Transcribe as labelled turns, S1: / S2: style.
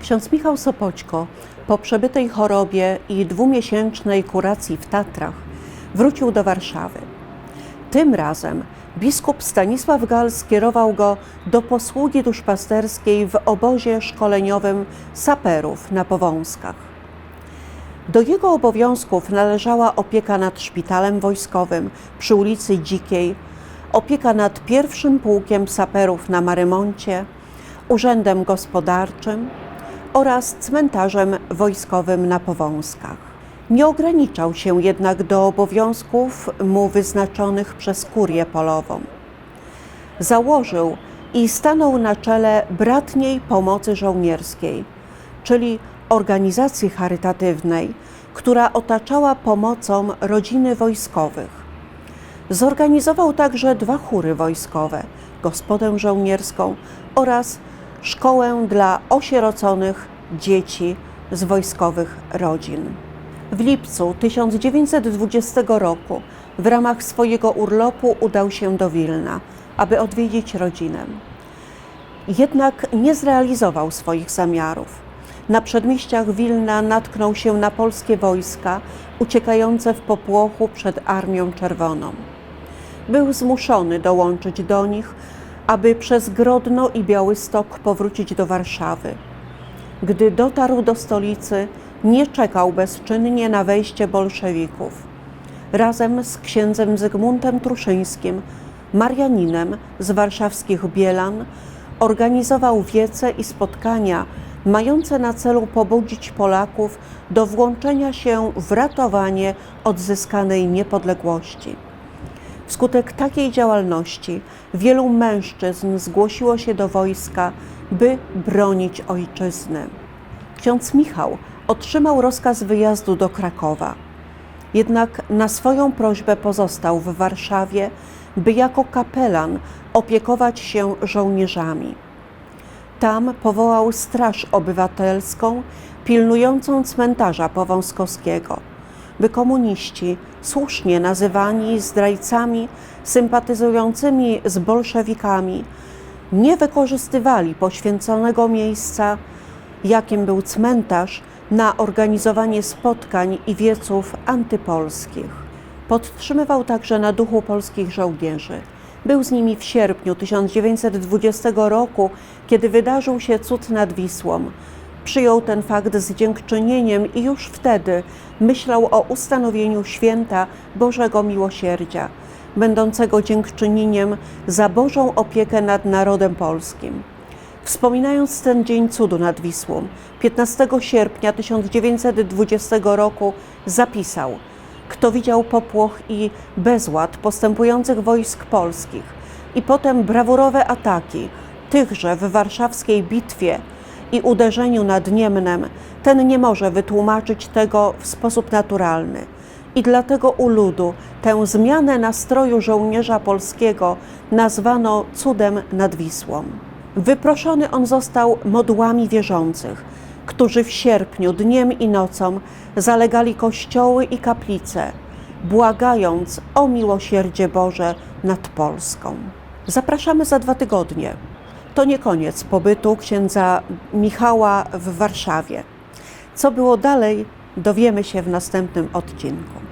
S1: Ksiądz Michał Sopoćko po przebytej chorobie i dwumiesięcznej kuracji w Tatrach wrócił do Warszawy. Tym razem biskup Stanisław Gal skierował go do posługi duszpasterskiej w obozie szkoleniowym saperów na Powązkach. Do jego obowiązków należała opieka nad szpitalem wojskowym przy ulicy Dzikiej, opieka nad pierwszym pułkiem saperów na Marymoncie, urzędem gospodarczym oraz cmentarzem wojskowym na Powązkach. Nie ograniczał się jednak do obowiązków mu wyznaczonych przez kurię polową. Założył i stanął na czele Bratniej Pomocy Żołnierskiej, czyli organizacji charytatywnej, która otaczała pomocą rodziny wojskowych. Zorganizował także dwa chóry wojskowe, gospodę żołnierską oraz szkołę dla osieroconych dzieci z wojskowych rodzin. W lipcu 1920 roku w ramach swojego urlopu udał się do Wilna, aby odwiedzić rodzinę. Jednak nie zrealizował swoich zamiarów. Na przedmieściach Wilna natknął się na polskie wojska uciekające w popłochu przed Armią Czerwoną. Był zmuszony dołączyć do nich, aby przez Grodno i Białystok powrócić do Warszawy. Gdy dotarł do stolicy, nie czekał bezczynnie na wejście bolszewików. Razem z księdzem Zygmuntem Truszyńskim, Marianinem z warszawskich Bielan, organizował wiece i spotkania mające na celu pobudzić Polaków do włączenia się w ratowanie odzyskanej niepodległości. Wskutek takiej działalności wielu mężczyzn zgłosiło się do wojska, by bronić ojczyzny. Ksiądz Michał otrzymał rozkaz wyjazdu do Krakowa. Jednak na swoją prośbę pozostał w Warszawie, by jako kapelan opiekować się żołnierzami. Tam powołał Straż Obywatelską pilnującą cmentarza Powązkowskiego, by komuniści, słusznie nazywani zdrajcami sympatyzującymi z bolszewikami, nie wykorzystywali poświęconego miejsca, jakim był cmentarz, na organizowanie spotkań i wieców antypolskich. Podtrzymywał także na duchu polskich żołnierzy. Był z nimi w sierpniu 1920 roku, kiedy wydarzył się cud nad Wisłą. Przyjął ten fakt z dziękczynieniem i już wtedy myślał o ustanowieniu święta Bożego Miłosierdzia, będącego dziękczynieniem za Bożą opiekę nad narodem polskim. Wspominając ten dzień cudu nad Wisłą, 15 sierpnia 1920 roku zapisał: Kto widział popłoch i bezład postępujących wojsk polskich i potem brawurowe ataki tychże w warszawskiej bitwie i uderzeniu nad Niemnem, ten nie może wytłumaczyć tego w sposób naturalny. I dlatego u ludu tę zmianę nastroju żołnierza polskiego nazwano cudem nad Wisłą. Wyproszony on został modłami wierzących, którzy w sierpniu dniem i nocą zalegali kościoły i kaplice, błagając o miłosierdzie Boże nad Polską. Zapraszamy za dwa tygodnie. To nie koniec pobytu księdza Michała w Warszawie. Co było dalej, dowiemy się w następnym odcinku.